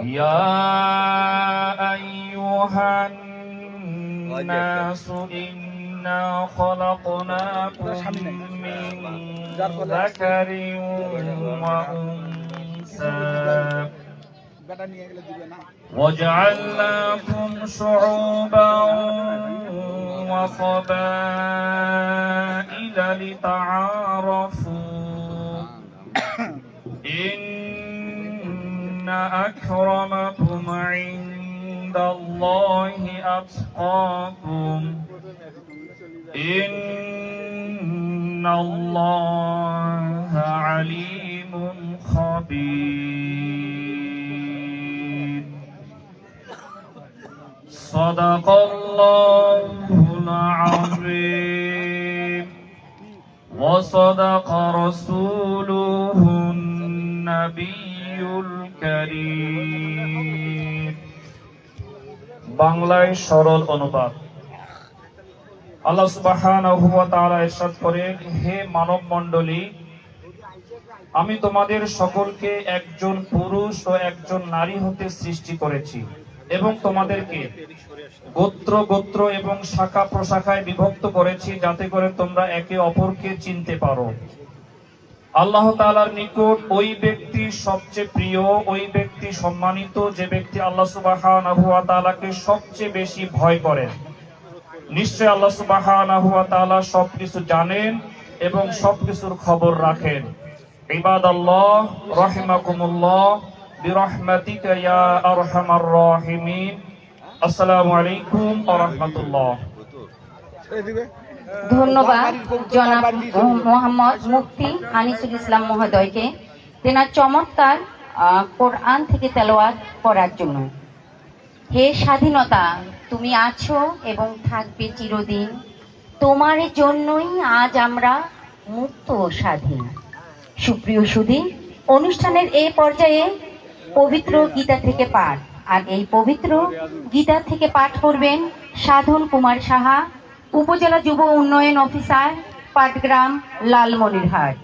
يا أيها الناس إنا خلقناكم من ذكر وأنثى وجعلناكم شعوبا وقبائل لتعارفوا إن أكرمكم عند الله أتقاكم. إن الله عليم خبير. صدق الله العظيم. وصدق رسوله النبي বাংলায় সরল অনুবাদ। আল্লাহ হে মানব আমি তোমাদের সকলকে একজন পুরুষ ও একজন নারী হতে সৃষ্টি করেছি এবং তোমাদেরকে গোত্র গোত্র এবং শাখা প্রশাখায় বিভক্ত করেছি যাতে করে তোমরা একে অপরকে চিনতে পারো। আল্লাহ তালার নিকট ওই ব্যক্তি সবচেয়ে প্রিয়, ওই ব্যক্তি সম্মানিত, যে ব্যক্তি আল্লাহ তাআলাকে সবচেয়ে বেশি ভয় করেন। নিশ্চয় আল্লাহ তাআলা সবকিছু জানেন এবং সবকিছুর খবর রাখেন। ইবাদাল্লাহ, রাহিমাকুমুল্লাহ, বিরহমাতিকা ইয়া আলাইকুম ওয়া ধন্যবাদ জনাব মোহাম্মদ মুফতি আনিসুল ইসলাম মহোদয়কে। তেনার চমৎকার কোরআন থেকে তেলাওয়াত করার জন্য। হে স্বাধীনতা, তুমি আছো এবং থাকবে চিরদিন। তোমার জন্যই আজ আমরা মুক্ত ও স্বাধীন। সুপ্রিয় সুধী, অনুষ্ঠানের এই পর্যায়ে পবিত্র গীতা থেকে পাঠ। আর এই পবিত্র গীতা থেকে পাঠ করবেন সাধন কুমার সাহা, উপজেলা যুব উন্নয়ন অফিসার, পাটগ্রাম লালমনিরহাট।